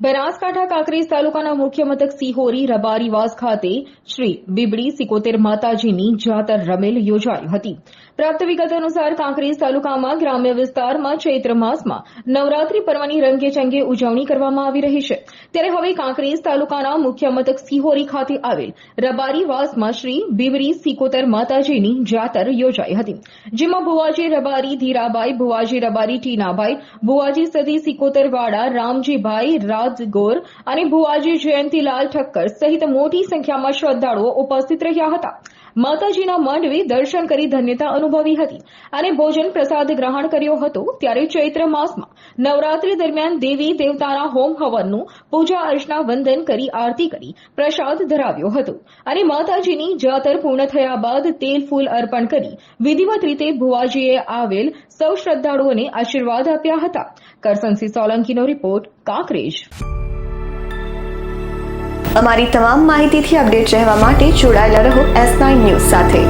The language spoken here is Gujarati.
બનાસકાંઠા કાંકરેજ તાલુકાના મુખ્ય મથક સિહોરી રબારીવાસ ખાતે શ્રી બીબડી સિકોતેર માતાજીની જાતર રમેલ યોજાઈ હતી. પ્રાપ્ત વિગત અનુસાર કાંકરેજ તાલુકામાં ગ્રામ્ય વિસ્તારમાં ચૈત્ર માસમાં નવરાત્રી પર્વની રંગેચંગે ઉજવણી કરવામાં આવી રહી છે. ત્યારે હવે કાંકરેજ તાલુકાના મુખ્ય મથક સિહોરી ખાતે આવેલ રબારીવાસમાં શ્રી બીબડી સિકોતર માતાજીની જાતર યોજાઈ હતી. જેમાં ભુવાજી રબારી ધીરાબાઈ, ભુવાજી રબારી ટીનાભાઈ ભુવાજી સદી સિકોતરવાડા રામજીભાઈ રાજગોર અને ભુવાજી જયંતિલાલ ઠક્કર સહિત મોટી સંખ્યામાં શ્રદ્ધાળુઓ ઉપસ્થિત રહ્યા હતા. માતાજીના માંડવે દર્શન કરી ધન્યતા અનુભવી હતી અને ભોજન પ્રસાદ ગ્રહણ કર્યો હતો ત્યારે ચૈત્ર માસમાં નવરાત્રી દરમિયાન દેવી દેવતાના હોમ હવનનું પૂજા અર્ચના વંદન કરી આરતી કરી પ્રસાદ ધરાવ્યો હતો. અને માતાજીની જાતર પૂર્ણ થયા બાદ તેલ ફૂલ અર્પણ કરી વિધિવત રીતે ભુવાજીએ આવેલ સૌ શ્રદ્ધાળુઓને આશીર્વાદ આપ્યા હતા. કરસનસિંહ સોલંકીનો રિપોર્ટ કાંકરેજ. અમારી તમામ માહિતીથી અપડેટ રહેવા માટે જોડાયેલા રહો એસ નાઇન ન્યૂઝ સાથે.